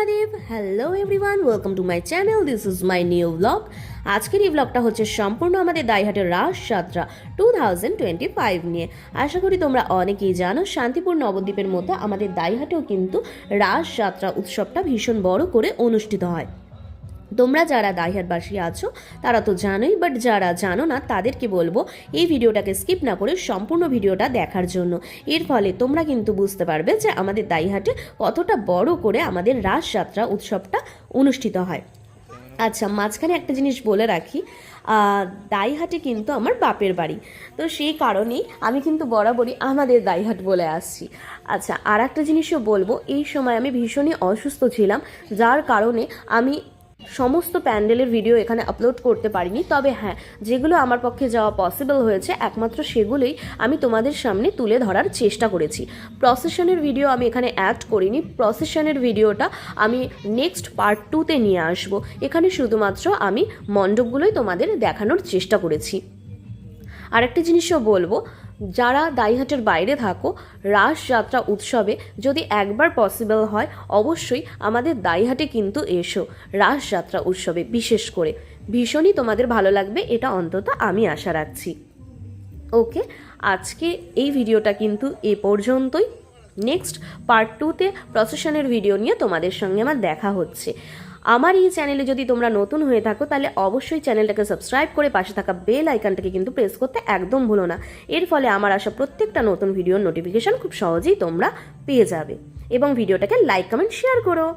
Mahadev hello everyone welcome to my channel this is my new blog আজকের এই ব্লগটা হচ্ছে সম্পূর্ণ আমাদের দাইহাটের Ras Yatra two thousand twenty five নিয়ে। আশা করি তোমরা অনেকেই জানো শান্তিপূর্ণ নবদ্বীপের মতো আমাদের দাইহাটেও কিন্তু রাস যাত্রা উৎসবটা ভীষণ বড় করে অনুষ্ঠিত হয়। তোমরা যারা দাইহাটবাসী আছো, তারা তো জানোই বাট যারা জানো না, তাদেরকে বলব এই ভিডিওটাকে স্কিপ না করে সম্পূর্ণ ভিডিওটা দেখার জন্য। এর ফলে তোমরা কিন্তু বুঝতে পারবে যে আমাদের দাইহাটে কতটা বড় করে আমাদের রাসযাত্রা উৎসবটা অনুষ্ঠিত হয়। আচ্ছা মাঝখানে একটা জিনিস বলে রাখি দাইহাটে কিন্তু আমার বাপের বাড়ি। তো সেই কারণেই আমি কিন্তু বরাবরই আমাদের দাইহাট বলে আসছি। আচ্ছা আর একটা জিনিসও বলব, এই সময় আমি ভীষণই অসুস্থ ছিলাম, যার কারণে আমি সমস্ত প্যান্ডেলের ভিডিও এখানে আপলোড করতে পারিনি। তবে হ্যাঁ যেগুলো আমার পক্ষে যাওয়া পসিবল হয়েছে, একমাত্র সেগুলোই আমি তোমাদের সামনে তুলে ধরার চেষ্টা করেছি। প্রসেশনের ভিডিও আমি এখানে অ্যাড করিনি। প্রসেশনের ভিডিওটা আমি নেক্সট পার্ট টুতে নিয়ে আসব। এখানে শুধুমাত্র আমি মণ্ডপগুলোই তোমাদের দেখানোর চেষ্টা করেছি। আরেকটা জিনিসও বলব যারা দাইহাটের বাইরে থাকো রাসযাত্রা উৎসবে যদি একবার পসিবল হয়, অবশ্যই আমাদের দাইহাটে কিন্তু এসো রাসযাত্রা উৎসবে বিশেষ করে। ভীষণই তোমাদের ভালো লাগবে, এটা অন্তত আমি আশা রাখছি। ওকে, আজকে এই ভিডিওটা কিন্তু এ পর্যন্তই। নেক্সট পার্ট টুতে প্রসেশনের ভিডিও নিয়ে তোমাদের সঙ্গে আমার দেখা হচ্ছে। আমার এই চ্যানেলে যদি তোমরা নতুন হয়ে থাকো, তাহলে অবশ্যই চ্যানেলটাকে সাবস্ক্রাইব করে পাশে থাকা বেল আইকনটাকে কিন্তু প্রেস করতে একদম ভুলো না। এর ফলে আমার আসা প্রত্যেকটা নতুন ভিডিওর নোটিফিকেশান খুব সহজেই তোমরা পেয়ে যাবে। এবং ভিডিওটাকে লাইক কমেন্ট শেয়ার করো।